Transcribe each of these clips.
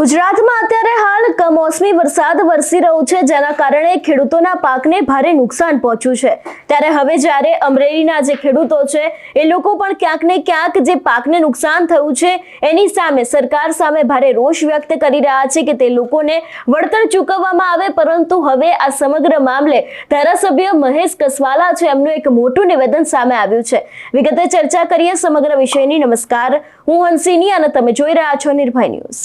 ગુજરાતમાં અત્યારે હાલ કમોસમી વરસાદ વરસી રહ્યો છે, જેના કારણે ખેડૂતોના પાકને ભારે નુકસાન પહોંચ્યું છે. ત્યારે હવે જ્યારે અમરેલીના જે ખેડૂતો છે, એ લોકો પણ ક્યાંક ને ક્યાંક જે પાકને નુકસાન થયું છે, એની સામે સરકાર સામે ભારે રોષ વ્યક્ત કરી રહ્યા છે કે તે લોકોને વળતર ચૂકવવામાં આવે, પરંતુ હવે આ સમગ્ર મામલે ધારાસભ્ય મહેશ કસવાલા છે, એમનું એક મોટું નિવેદન સામે આવ્યું છે. વિગતે ચર્ચા કરીએ સમગ્ર વિષયની. નમસ્કાર. હું હંસિની અને તમે જોઈ રહ્યા છો નિર્ભય ન્યૂઝ.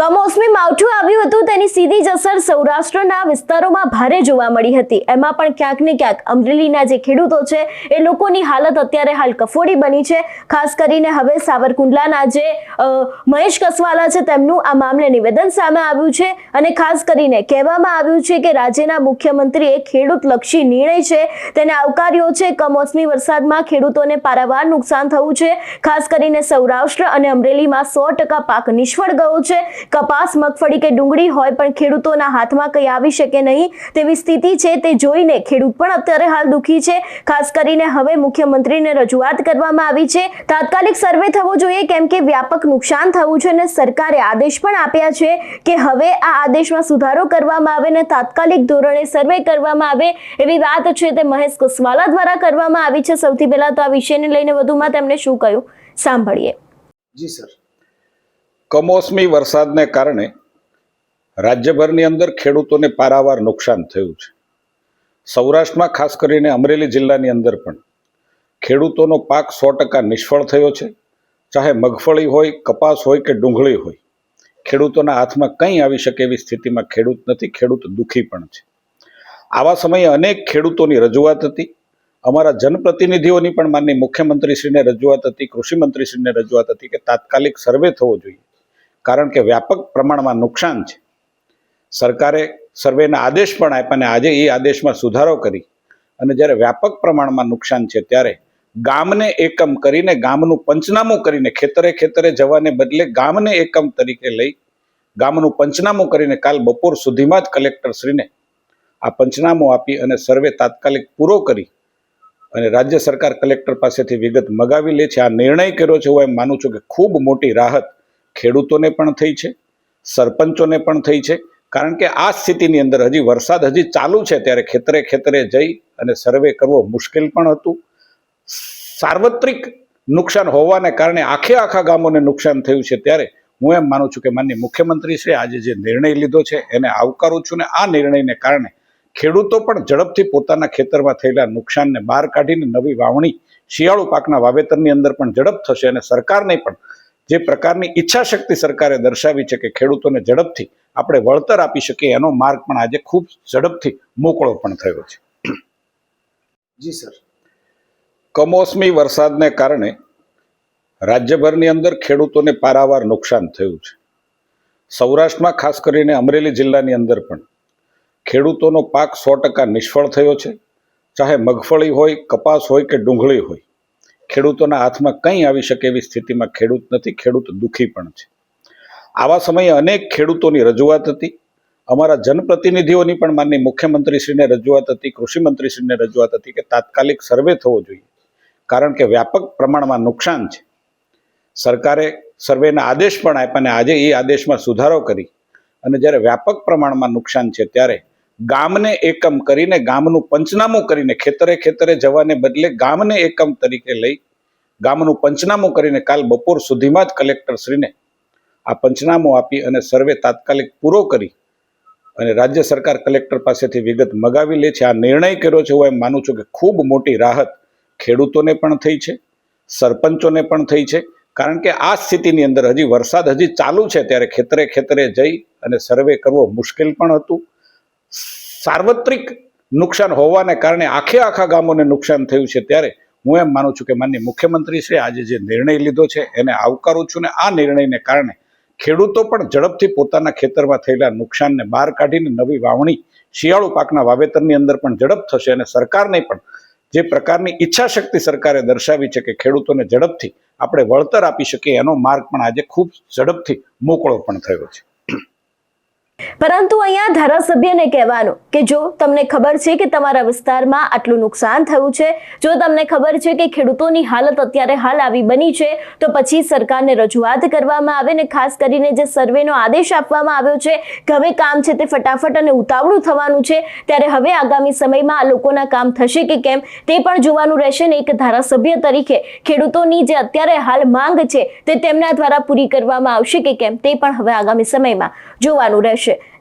કમોસમી માવઠું આવ્યું હતું, તેની સીધી જ અસર સૌરાષ્ટ્રના વિસ્તારોમાં ભારે જોવા મળી હતી. એમાં પણ ક્યાંક ને ક્યાંક અમરેલીના જે ખેડૂતો છે, એ લોકોની હાલત અત્યારે હાલ કફોડી બની છે. ખાસ કરીને હવે સાવરકુંડલાના જે મહેશ કસવાલા છે, તેમનું આ મામલે નિવેદન સામે આવ્યું છે. અને ખાસ કરીને કહેવામાં આવ્યું છે કે રાજ્યના મુખ્યમંત્રીએ ખેડૂત લક્ષી નિર્ણય છે. તેને આવકાર્યો છે કમોસમી વરસાદમાં ખેડૂતોને પારાવાર નુકસાન થયું છે. ખાસ કરીને સૌરાષ્ટ્ર અને અમરેલીમાં સો ટકા પાક નિષ્ફળ ગયો છે. કપાસ, મગફળી કે ડુંગળી હોય પણ ખેડૂતોના હાથમાં કંઈ આવી શકે નહીં તેવી સ્થિતિ છે તે જોઈને ખેડૂત પણ અત્યારે હાલ દુઃખી છે. ખાસ કરીને હવે મુખ્યમંત્રીને રજૂઆત કરવામાં આવી છે. તાત્કાલિક સર્વે થવો જોઈએ કેમ કે વ્યાપક નુકસાન થયું છે અને સરકારે આદેશ પણ આપ્યા છે કે હવે આ આદેશમાં સુધારો કરવામાં આવે અને તાત્કાલિક ધોરણે સર્વે કરવામાં આવે એવી વાત છે તે મહેશ કુસવાલા દ્વારા કરવામાં આવી છે. સૌથી પહેલા તો આ વિષયને લઈને વધુમાં તેમણે શું કહ્યું? સાંભળીએ. જી, સર. કમોસમી વરસાદને કારણે રાજ્યભરની અંદર ખેડૂતોને પારાવાર નુકસાન થયું છે. સૌરાષ્ટ્રમાં ખાસ કરીને અમરેલી જિલ્લાની અંદર પણ ખેડૂતોનો પાક સો ટકા નિષ્ફળ થયો છે. ચાહે મગફળી હોય, કપાસ હોય કે ડુંગળી હોય, ખેડૂતોના હાથમાં કંઈ આવી શકે એવી સ્થિતિમાં ખેડૂત નથી, ખેડૂત દુઃખી પણ છે. આવા સમયે અનેક ખેડૂતોની રજૂઆત હતી. અમારા જનપ્રતિનિધિઓની પણ માનની મુખ્યમંત્રીશ્રીને રજૂઆત હતી, કૃષિમંત્રીશ્રીને રજૂઆત હતી કે તાત્કાલિક સર્વે થવો જોઈએ. કારણ કે વ્યાપક પ્રમાણમાં નુકસાન છે. સરકારે સર્વેના આદેશ પણ આપ્યા અને આજે એ આદેશમાં સુધારો કરી. અને જ્યારે વ્યાપક પ્રમાણમાં નુકસાન છે ત્યારે ગામને એકમ કરીને ગામનું પંચનામું કરીને ખેતરે ખેતરે જવાને બદલે ગામને એકમ તરીકે લઈ ગામનું પંચનામું કરીને કાલ બપોર સુધીમાં જ કલેક્ટરશ્રીને આ પંચનામું આપી અને સર્વે તાત્કાલિક પૂરો કરી અને રાજ્ય સરકાર કલેક્ટર પાસેથી વિગત મગાવી લે છે. આ નિર્ણય કર્યો છે. હું એમ માનું છું કે ખૂબ મોટી રાહત ખેડૂતોને પણ થઈ છે, સરપંચોને પણ થઈ છે. કારણ કે આ સ્થિતિની અંદર હજી વરસાદ હજી ચાલુ છે ત્યારે ખેતરે ખેતરે જઈ અને સર્વે કરવો મુશ્કેલ પણ હતું. સાર્વત્રિક નુકસાન હોવાને કારણે આખે આખા ગામોને નુકસાન થયું છે ત્યારે હું એમ માનું છું કે માનની મુખ્યમંત્રી શ્રી આજે જે નિર્ણય લીધો છે એને આવકારું છું ને આ નિર્ણયને કારણે ખેડૂતો પણ ઝડપથી પોતાના ખેતરમાં થયેલા નુકસાનને બહાર કાઢીને નવી વાવણી શિયાળુ પાકના વાવેતરની અંદર પણ ઝડપ થશે અને સરકારને પણ જે પ્રકારની ઈચ્છા શક્તિ સરકારે દર્શાવી છે કે ખેડૂતોને ઝડપથી આપણે વળતર આપી શકીએ એનો માર્ગ પણ આજે ખૂબ ઝડપથી મોકળો પણ થયો છે. જી સર. કમોસમી વરસાદને કારણે રાજ્યભરની અંદર ખેડૂતોને પારાવાર નુકસાન થયું છે. સૌરાષ્ટ્રમાં ખાસ કરીને અમરેલી જિલ્લાની અંદર પણ ખેડૂતોનો પાક સો ટકા નિષ્ફળ થયો છે. ચાહે મગફળી હોય કપાસ હોય કે ડુંગળી હોય ખેડૂતોના હાથમાં કંઈ આવી શકે એવી સ્થિતિમાં ખેડૂત નથી, ખેડૂત દુઃખી પણ છે. આવા સમયે અનેક ખેડૂતોની રજૂઆત હતી. અમારા જનપ્રતિનિધિઓની પણ માનની મુખ્યમંત્રીશ્રીને રજૂઆત હતી, કૃષિમંત્રીશ્રીને રજૂઆત હતી કે તાત્કાલિક સર્વે થવો જોઈએ. કારણ કે વ્યાપક પ્રમાણમાં નુકસાન છે. સરકારે સર્વેના આદેશ પણ આપ્યા અને આજે એ આદેશમાં સુધારો કરી. અને જ્યારે વ્યાપક પ્રમાણમાં નુકસાન છે, ત્યારે ગામને એકમ કરીને, ગામનું પંચનામું કરીને, ખેતરે ખેતરે જવાને બદલે ગામને એકમ તરીકે લઈ, ગામનું પંચનામું કરીને કાલ બપોર સુધીમાં જ કલેક્ટરશ્રીને આ પંચનામું આપી અને સર્વે તાત્કાલિક પૂરો કરી અને રાજ્ય સરકાર કલેક્ટર પાસેથી વિગત મગાવી લે છે. આ નિર્ણય કર્યો છે. હું એમ માનું છું કે ખૂબ મોટી રાહત ખેડૂતોને પણ થઈ છે, સરપંચોને પણ થઈ છે. કારણ કે આ સ્થિતિની અંદર હજી વરસાદ હજી ચાલુ છે. ત્યારે ખેતરે ખેતરે જઈ અને સર્વે કરવો મુશ્કેલ પણ હતું. સાર્વત્રિક નુકસાન હોવાને કારણે આખે આખા ગામોને નુકસાન થયું છે ત્યારે હું એમ માનું છું કે માનની મુખ્યમંત્રી શ્રી આજે જે નિર્ણય લીધો છે, એને આવકારું છું ને આ નિર્ણયને કારણે ખેડૂતો પણ ઝડપથી પોતાના ખેતરમાં થયેલા નુકસાનને બહાર કાઢીને નવી વાવણી શિયાળુ પાકના વાવેતરની અંદર પણ ઝડપ થશે અને સરકારને પણ જે પ્રકારની ઈચ્છા શક્તિ સરકારે દર્શાવી છે કે ખેડૂતોને ઝડપથી આપણે વળતર આપી શકીએ એનો માર્ગ પણ આજે ખૂબ ઝડપથી મોકળો પણ થયો છે. પરંતુ અહીંયા ધારાસભ્યને કહેવાનું કે જો તમને ખબર છે કે તમારા વિસ્તારમાં આટલું નુકસાન થયું છે, જો તમને ખબર છે કે ખેડૂતોની હાલત અત્યારે હાલ આવી બની છે, તો પછી સરકારને રજૂઆત કરવામાં આવે ને ખાસ કરીને જે સર્વેનો આદેશ આપવામાં આવ્યો છે કે હવે કામ છે તે ફટાફટ અને ઉતાવળું થવાનું છે, ત્યારે હવે આગામી સમયમાં આ લોકોના કામ થશે કે કેમ, તે પણ જોવાનું રહેશે ને એક ધારાસભ્ય તરીકે ખેડૂતોની જે અત્યારે હાલ માંગ છે તે તેમના દ્વારા પૂરી કરવામાં આવશે કે કેમ, તે પણ હવે આગામી સમયમાં જોવાનું રહેશે.